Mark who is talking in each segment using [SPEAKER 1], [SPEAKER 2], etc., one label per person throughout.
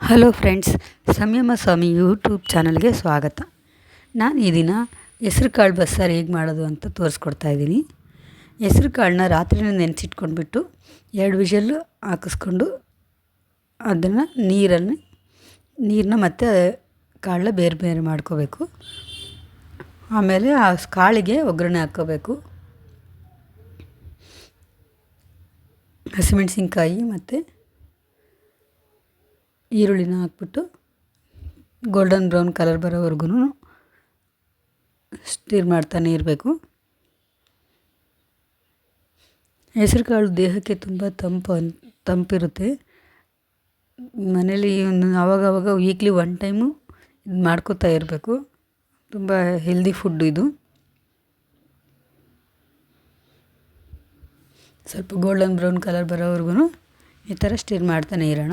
[SPEAKER 1] Hello friends ಸಂಯಮ ಸ್ವಾಮಿ YouTube ಚಾನಲ್ಗೆ ಸ್ವಾಗತ. ನಾನು ಈ ದಿನ ಹೆಸ್ರು ಕಾಳು ಬಸ್ಸಾರು ಹೇಗೆ ಮಾಡೋದು ಅಂತ ತೋರಿಸ್ಕೊಡ್ತಾ ಇದ್ದೀನಿ. ಹೆಸ್ರು ಕಾಳನ್ನ ರಾತ್ರಿನೇ ನೆನೆಸಿಟ್ಕೊಂಡ್ಬಿಟ್ಟು ಎರಡು ವಿಷಲ್ಲು ಹಾಕಿಸ್ಕೊಂಡು ಅದನ್ನು ನೀರನ್ನು, ನೀರನ್ನ ಮತ್ತು ಕಾಳನ್ನ ಬೇರೆ ಬೇರೆ ಮಾಡ್ಕೋಬೇಕು. ಆಮೇಲೆ ಆ ಕಾಳಿಗೆ ಒಗ್ಗರಣೆ ಹಾಕ್ಕೋಬೇಕು ಹಸಿಮೆಣಸಿನ್ಕಾಯಿ ಮತ್ತು ಈರುಳ್ಳಿನ ಹಾಕ್ಬಿಟ್ಟು ಗೋಲ್ಡನ್ ಬ್ರೌನ್ ಕಲರ್ ಬರೋವರೆಗೂ ಸ್ಟೀರ್ ಮಾಡ್ತಾನೆ ಇರಬೇಕು. ಹೆಸರುಕಾಳು ದೇಹಕ್ಕೆ ತುಂಬ ತಂಪು ತಂಪಿರುತ್ತೆ. ಮನೇಲಿ ಒಂದು ಆವಾಗವಾಗ ವೀಕ್ಲಿ ಒನ್ ಟೈಮು ಇದು ಮಾಡ್ಕೋತಾ ಇರಬೇಕು. ತುಂಬ ಹೆಲ್ದಿ ಫುಡ್ ಇದು. ಸ್ವಲ್ಪ ಗೋಲ್ಡನ್ ಬ್ರೌನ್ ಕಲರ್ ಬರೋವರೆಗೂ ಈ ಥರ ಸ್ಟೀರ್ ಮಾಡ್ತಾನೆ ಇರೋಣ.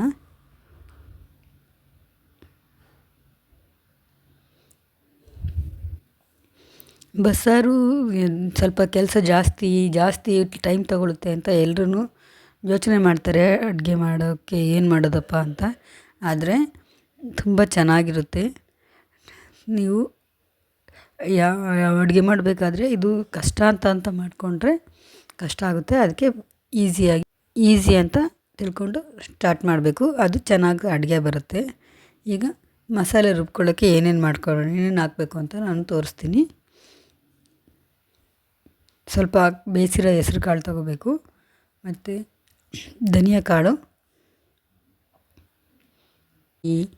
[SPEAKER 1] ಬಸ್ಸಾರು ಸ್ವಲ್ಪ ಕೆಲಸ ಜಾಸ್ತಿ ಜಾಸ್ತಿ ಟೈಮ್ ತಗೊಳುತ್ತೆ ಅಂತ ಎಲ್ರೂ ಯೋಚನೆ ಮಾಡ್ತಾರೆ, ಅಡುಗೆ ಮಾಡೋಕ್ಕೆ ಏನು ಮಾಡೋದಪ್ಪ ಅಂತ. ಆದರೆ ತುಂಬ ಚೆನ್ನಾಗಿರುತ್ತೆ. ನೀವು ಯಾವ ಅಡುಗೆ ಮಾಡಬೇಕಾದ್ರೆ ಇದು ಕಷ್ಟ ಅಂತ ಅಂತ ಮಾಡಿಕೊಂಡ್ರೆ ಕಷ್ಟ ಆಗುತ್ತೆ. ಅದಕ್ಕೆ ಈಸಿಯಾಗಿ ಈಸಿ ಅಂತ ತಿಳ್ಕೊಂಡು ಸ್ಟಾರ್ಟ್ ಮಾಡಬೇಕು. ಅದು ಚೆನ್ನಾಗಿ ಅಡುಗೆ ಬರುತ್ತೆ. ಈಗ ಮಸಾಲೆ ರುಬ್ಕೊಳ್ಳೋಕ್ಕೆ ಏನೇನು ಮಾಡ್ಕೊಳ್ಳೋಣ ಏನೇನು ಹಾಕಬೇಕು ಅಂತ ನಾನು ತೋರಿಸ್ತೀನಿ. ಸ್ವಲ್ಪ ಬೇಯಿಸಿರೋ ಹೆಸ್ರು ಕಾಳು ತಗೋಬೇಕು. ಮತ್ತು ಧನಿಯಾ ಕಾಳು. ಈ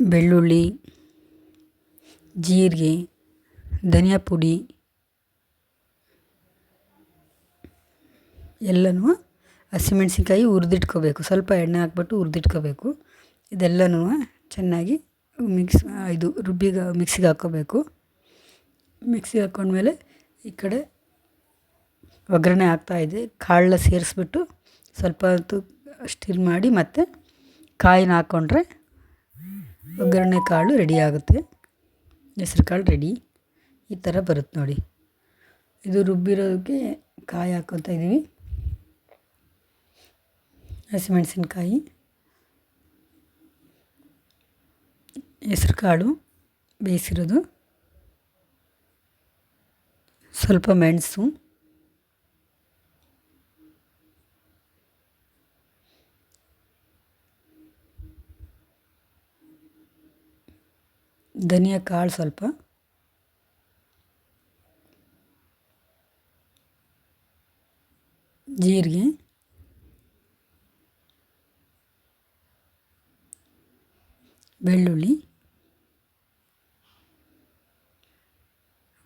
[SPEAKER 1] ಬೆಳ್ಳುಳ್ಳಿ, ಜೀರಿಗೆ, ಧನಿಯಾ ಪುಡಿ ಎಲ್ಲನೂ ಹಸಿಮೆಣ್ಸಿನ್ಕಾಯಿ ಹುರಿದಿಟ್ಕೋಬೇಕು. ಸ್ವಲ್ಪ ಎಣ್ಣೆ ಹಾಕ್ಬಿಟ್ಟು ಹುರಿದಿಟ್ಕೋಬೇಕು. ಇದೆಲ್ಲನೂ ಚೆನ್ನಾಗಿ ಮಿಕ್ಸ್ ಇದು ರುಬ್ಬಿಗೆ ಮಿಕ್ಸಿಗೆ ಹಾಕ್ಕೋಬೇಕು. ಮಿಕ್ಸಿಗೆ ಹಾಕ್ಕೊಂಡ್ಮೇಲೆ ಈ ಕಡೆ ಒಗ್ಗರಣೆ ಹಾಕ್ತಾಯಿದ್ದೆ ಕಾಳನ್ನ ಸೇರಿಸ್ಬಿಟ್ಟು ಸ್ವಲ್ಪ ಹೊತ್ತು ಸ್ಟಿಲ್ ಮಾಡಿ ಮತ್ತು ಕಾಯಿನ ಹಾಕ್ಕೊಂಡ್ರೆ ಒಗ್ಗರಣೆ ಕಾಳು ರೆಡಿ ಆಗುತ್ತೆ. ಹೆಸ್ರು ಕಾಳು ರೆಡಿ. ಈ ಥರ ಬರುತ್ತೆ ನೋಡಿ. ಇದು ರುಬ್ಬಿರೋದಕ್ಕೆ ಕಾಯಿ ಹಾಕ್ಕೊತಾ ಇದ್ದೀವಿ ಹಸಿಮೆಣಸಿನ್ಕಾಯಿ, ಹೆಸ್ರು ಕಾಳು ಬೇಯಿಸಿರೋದು. ಸ್ವಲ್ಪ ಮೆಣಸು. ಧನಿಯಾ ಕಾಳು ಸ್ವಲ್ಪ. ಜೀರಿಗೆ. ಬೆಳ್ಳುಳ್ಳಿ.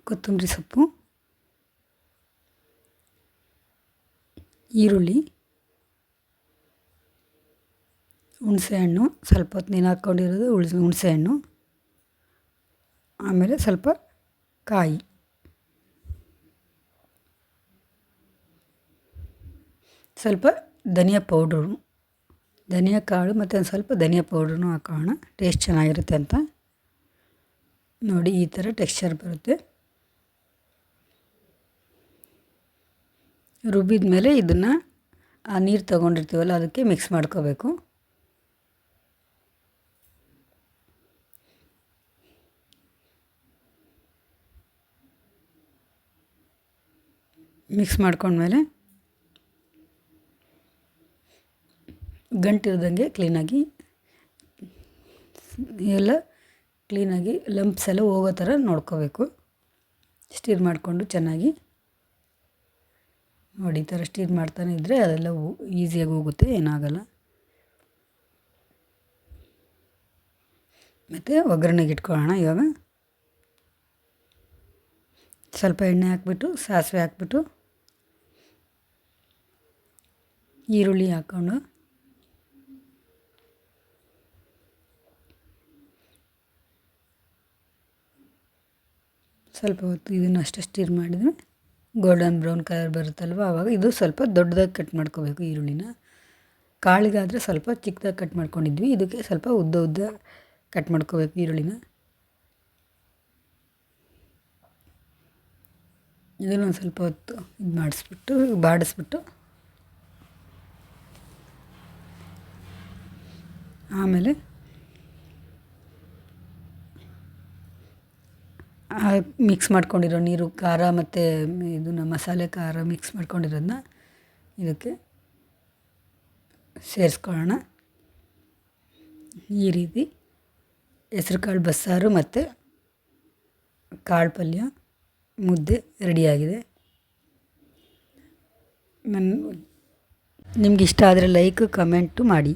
[SPEAKER 1] ಕೊತ್ತಂಬರಿ ಸೊಪ್ಪು. ಈರುಳ್ಳಿ, ಹುಣಸೆಹಣ್ಣು, ಸ್ವಲ್ಪ ಹೊತ್ತು ನೀನು ಹಾಕ್ಕೊಂಡಿರೋದು ಉಳ್ಸ್, ಹುಣಸೆಹಣ್ಣು, ಆಮೇಲೆ ಸ್ವಲ್ಪ ಕಾಯಿ. ಸ್ವಲ್ಪ ಧನಿಯಾ ಪೌಡ್ರು, ಧನಿಯಾ ಕಾಳು ಮತ್ತು ಒಂದು ಸ್ವಲ್ಪ ಧನಿಯಾ ಪೌಡ್ರೂ ಹಾಕೋಣ, ಟೇಸ್ಟ್ ಚೆನ್ನಾಗಿರುತ್ತೆ ಅಂತ. ನೋಡಿ ಈ ಥರ ಟೆಕ್ಸ್ಚರ್ ಬರುತ್ತೆ. ರುಬ್ಬಿದ ಮೇಲೆ ಇದನ್ನು ಆ ನೀರು ತೊಗೊಂಡಿರ್ತೀವಲ್ಲ ಅದಕ್ಕೆ ಮಿಕ್ಸ್ ಮಾಡ್ಕೋಬೇಕು. ಮಿಕ್ಸ್ ಮಾಡ್ಕೊಂಡ್ಮೇಲೆ ಗಂಟಿರ್ದಂಗೆ ಕ್ಲೀನಾಗಿ ಎಲ್ಲ ಕ್ಲೀನಾಗಿ ಲಂಪ್ಸ್ ಎಲ್ಲ ಹೋಗೋ ಥರ ನೋಡ್ಕೋಬೇಕು. ಸ್ಟಿರ್ ಮಾಡಿಕೊಂಡು ಚೆನ್ನಾಗಿ. ನೋಡಿ, ಈ ಥರ ಸ್ಟೀರ್ ಮಾಡ್ತಾನೆ ಇದ್ದರೆ ಅದೆಲ್ಲ ಈಸಿಯಾಗಿ ಹೋಗುತ್ತೆ, ಏನಾಗಲ್ಲ. ಮತ್ತು ಒಗ್ಗರಣೆಗೆ ಇಟ್ಕೊಳ್ಳೋಣ, ಇವಾಗ. ಸ್ವಲ್ಪ ಎಣ್ಣೆ ಹಾಕ್ಬಿಟ್ಟು, ಸಾಸಿವೆ ಹಾಕ್ಬಿಟ್ಟು, ಈರುಳ್ಳಿ ಹಾಕ್ಕೊಂಡು, ಸ್ವಲ್ಪ ಹೊತ್ತು ಇದನ್ನು ಅಷ್ಟೇ ಸ್ಟೀರ್ ಮಾಡಿದರೆ ಗೋಲ್ಡನ್ ಬ್ರೌನ್ ಕಲರ್ ಬರುತ್ತಲ್ವ? ಆವಾಗ ಇದು ಸ್ವಲ್ಪ ದೊಡ್ಡದಾಗಿ ಕಟ್ ಮಾಡ್ಕೋಬೇಕು ಈರುಳ್ಳಿನ. ಕಾಳಿಗಾದರೆ ಸ್ವಲ್ಪ ಚಿಕ್ಕದಾಗಿ ಕಟ್ ಮಾಡ್ಕೊಂಡಿದ್ವಿ. ಇದಕ್ಕೆ ಸ್ವಲ್ಪ ಉದ್ದ ಉದ್ದ ಕಟ್ ಮಾಡ್ಕೋಬೇಕು ಈರುಳ್ಳಿನ. ಇದನ್ನು ಒಂದು ಸ್ವಲ್ಪ ಹೊತ್ತು ಇದು ಮಾಡಿಸ್ಬಿಟ್ಟು, ಬಾಡಿಸ್ಬಿಟ್ಟು. ಆಮೇಲೆ ಮಿಕ್ಸ್ ಮಾಡ್ಕೊಂಡಿರೋ ನೀರು, ಖಾರ ಮತ್ತು ಇದನ್ನ ಮಸಾಲೆ ಖಾರ ಮಿಕ್ಸ್ ಮಾಡ್ಕೊಂಡಿರೋದನ್ನ ಇದಕ್ಕೆ ಸೇರಿಸ್ಕೊಳ್ಳೋಣ. ಈ ರೀತಿ ಹೆಸ್ರು ಕಾಳು ಬಸ್ಸಾರು ಮತ್ತು ಕಾಳು ಪಲ್ಯ ಮುದ್ದೆ ರೆಡಿಯಾಗಿದೆ. ನನ್ನ ನಿಮ್ಗೆ ಇಷ್ಟ ಆದರೆ ಲೈಕ್ ಕಮೆಂಟು ಮಾಡಿ.